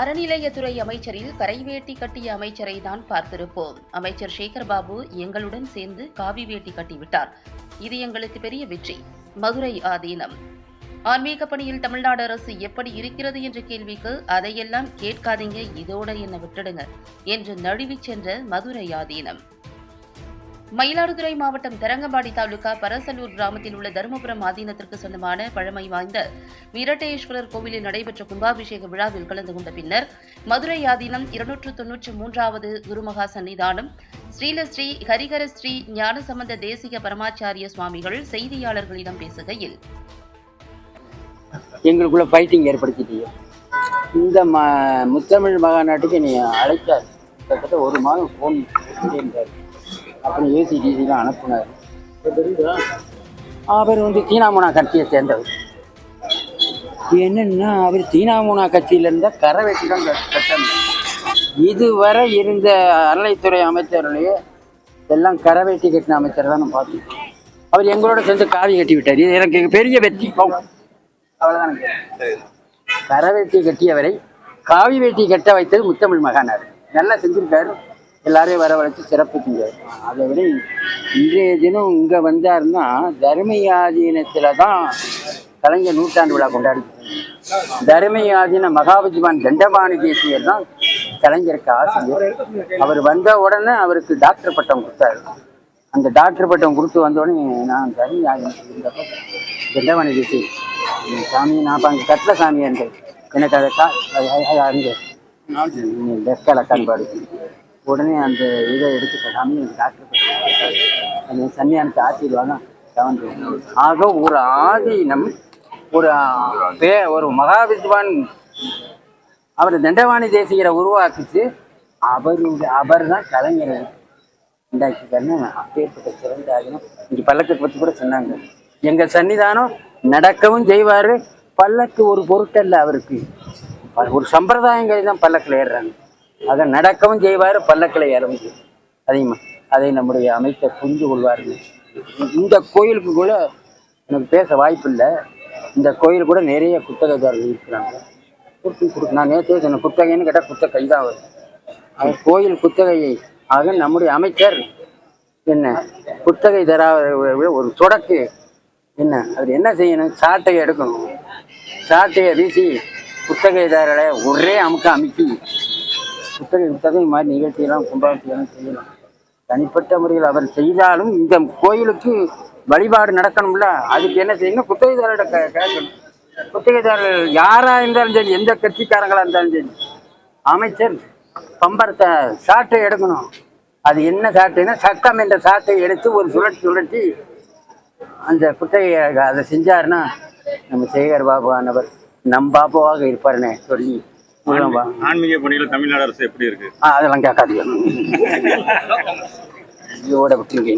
அறநிலையத்துறை அமைச்சரில் கரைவேட்டி கட்டிய அமைச்சரை தான் பார்த்திருப்போம். அமைச்சர் சேகர் பாபு எங்களுடன் சேர்ந்து காவி வேட்டி கட்டிவிட்டார். இது எங்களுக்கு பெரிய வெற்றி. மதுரை ஆதீனம். ஆன்மீக பணியில் தமிழ்நாடு அரசு எப்படி இருக்கிறது என்ற கேள்விக்கு அதையெல்லாம் கேட்காதீங்க இதோட என்ன விட்டுடுங்க என்று நழுவிச் சென்ற மதுரை ஆதீனம். மயிலாடுதுறை மாவட்டம் தரங்கம்பாடி தாலுகா பரசலூர் கிராமத்தில் உள்ள தருமபுரம் ஆதீனத்திற்கு சொந்தமான பழமை வாய்ந்த வீரட்டேஸ்வரர் கோவிலில் நடைபெற்ற கும்பாபிஷேக விழாவில் கலந்து கொண்ட பின்னர் மதுரை ஆதீனம் இருநூற்று தொன்னூற்று மூன்றாவது குருமகா சன்னிதானம் ஸ்ரீலஸ்ரீ ஹரிகர ஸ்ரீ ஞானசம்பந்த தேசிக பரமாச்சாரிய சுவாமிகள் செய்தியாளர்களிடம் பேசுகையில். எங்களுக்குள்ள ஃபைட்டிங் ஏற்படுத்திட்டீங்க. இந்த ம முத்தமிழ் மகாநாட்டுக்கு நீ அழைத்தார். கிட்டத்தட்ட ஒரு மாதம் ஃபோன் அப்புறம் ஏசிடிசி தான் அனுப்புனார். அவர் வந்து தீனாமுனா கட்சியை சேர்ந்தவர். என்னன்னா அவர் தீனாமுனா கட்சியில இருந்த கரை வெட்டி தான் கட்டணும். இதுவரை இருந்த அறநிலைத்துறை அமைச்சர்களையே எல்லாம் கரை வெட்டி கட்டின அமைச்சர் தான் நான் பார்த்தேன் அவர் எங்களோட சேர்ந்து காவி கட்டி விட்டார். இது எனக்கு பெரிய வெற்றி. அவ்வளவுதான் கரை வேட்டி கட்டியவரை காவி வேட்டி கட்ட வைத்தது முத்தமிழ் மகானார் நல்லா செஞ்சிருக்காரு. எல்லாரையும் வரவழைச்சு சிறப்பு செஞ்சார் அதை விட இன்றைய தினம் இங்கே வந்தாருன்னா தர்மயாதீனத்தில் தான் கலைஞர் நூற்றாண்டு விழா கொண்டாடி தர்மயாதீன மகாபதிவான் தண்டபாணி தேசியர் தான் கலைஞருக்கு ஆசிரியர். அவர் வந்த உடனே அவருக்கு டாக்டர் பட்டம் கொடுத்தாரு. அந்த டாக்டர் பட்டம் கொடுத்து வந்த உடனே நான் தர்மயாதீனத்தில் இருந்தப்போ தண்டபாணி தேசியர் சாமி நான் அங்கே கட்டில சாமியாக இருந்தேன் எனக்கு அதை கா அது அங்கே லெஃப்டில் கண்பாடு. உடனே அந்த இதை எடுத்து கட்டாமல் எனக்கு டாக்டர் அந்த சன்னியானத்தை ஆசீர்வாதம் கவர்ந்து ஆக ஒரு ஆதீனம் ஒரு பே ஒரு மகாவித்வான் அவர் தண்டவாணி தேசிகரை உருவாக்கிச்சு. அவருடைய அவர் தான் கலைஞர் உண்டாக்கிட்டாருன்னு அப்பேற்பட்ட சிறந்த ஆகினம் இங்கே பல்லக்கை பற்றி கூட சொன்னாங்க. எங்கள் சன்னிதானம் நடக்கவும் செய்வார். பல்லக்கு ஒரு பொருட்டல்ல அவருக்கு. ஒரு சம்பிரதாயங்கள் தான் பல்லக்கில் ஏறுறாங்க. அதை நடக்கவும் செய்வார் பல்லக்கில் ஏறவும் செய்வார். அதிகமாக அதை நம்முடைய அமைச்சர் புரிந்து கொள்வார்கள். இந்த கோயிலுக்கு கூட எனக்கு பேச வாய்ப்பு இல்லை இந்த கோயில் கூட நிறைய குத்தகைதாரர்கள் இருக்கிறாங்க. கொடுத்து கொடுக்கு நான் நேற்றே சொன்னேன் குத்தகைன்னு கேட்டால் குத்தகை தான் வரும் அது கோயில் குத்தகையை ஆக நம்முடைய அமைச்சர் என்ன குத்தகை தரா ஒரு தொடக்கு என்ன அவர் என்ன செய்யணும்? சாட்டையை எடுக்கணும். சாட்டையை வீசி குத்தகைதாரரை ஒரே அமுக்க அமுக்கி குத்தகை குத்தகை மாதிரி நிகழ்ச்சியெல்லாம் கும்பாபிஷேகம் செய்யலாம். தனிப்பட்ட முறையில் அவர் செய்தாலும் இந்த கோயிலுக்கு வழிபாடு நடக்கணும்ல? அதுக்கு என்ன செய்யணும்? குத்தகைதாரோட கேட்கணும். குத்தகைதாரர் யாராக இருந்தாலும் சரி எந்த கட்சிக்காரங்களாக இருந்தாலும் சரி அமைச்சர் பம்பரத்தை சாட்டை எடுக்கணும். அது என்ன சாட்டைன்னா சட்டம் என்ற சாட்டை எடுத்து ஒரு சுழற்சி சுழற்சி அந்த குத்தகையை அதை செஞ்சாருன்னா நம்ம சேகர் பாபு ஆனவர் நம் பாபாவாக இருப்பாருன்னு சொல்லி ஆன்மீக பணியில் தமிழ்நாடு அரசு எப்படி இருக்கு? அதெல்லாம் கேட்காதீங்க. இதோட விட்டுருங்க